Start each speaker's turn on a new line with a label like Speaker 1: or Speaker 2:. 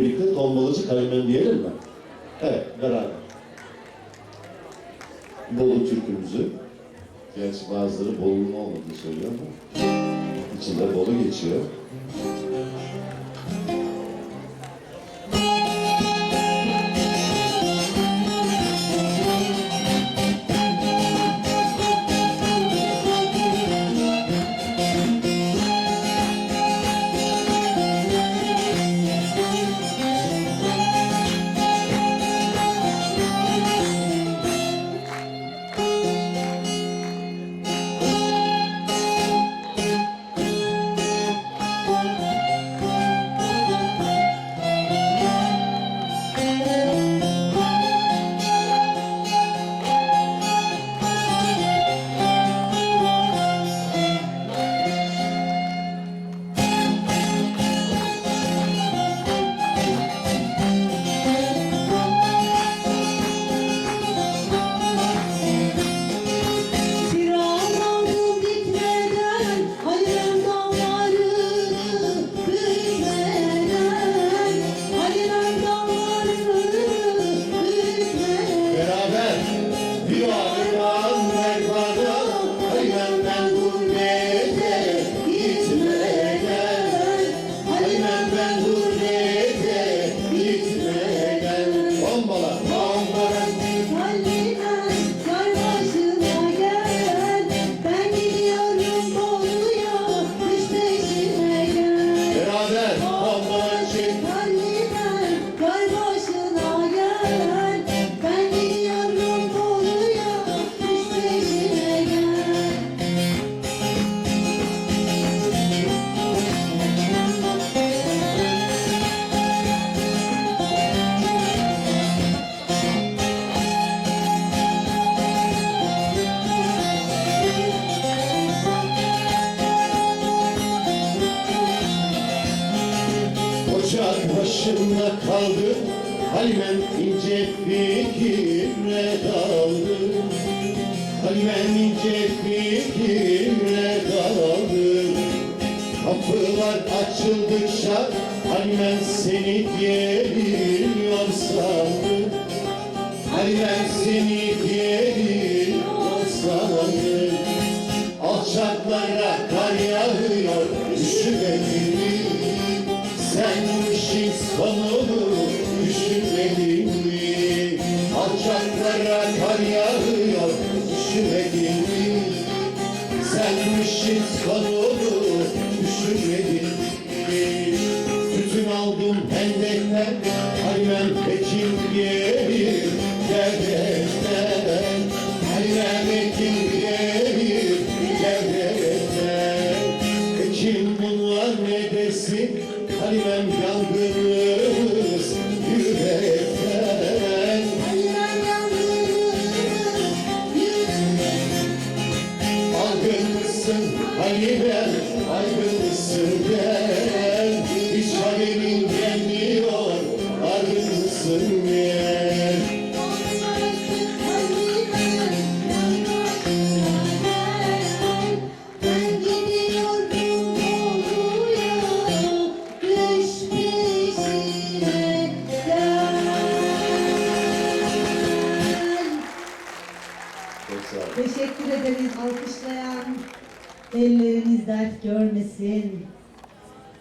Speaker 1: birlikte tombalacı kaymen diyelim mi? Evet, beraber. Bolu türkümüzü, gerçi bazıları Bolu'nun olmadığını söylüyor ama içinde Bolu geçiyor. Gitmeden Ocak başında kaldı. Halimem ince fikirle daldı. Halimem ince fikirle daldı. Kapılar açıldıkça Halimem seni geliyor sandı. Halimem seni geliyor sandı. Alçaklara kar yağıyor Üşümedin sonunu düşünmedin mi? Alçaklara kar yağıyor Üşümedin mi? Sen işin sonunu düşünmedin mi? Tütün aldım hendekten Halimem Ekim
Speaker 2: Teşekkür ederiz alkışlayan elleriniz dert görmesin.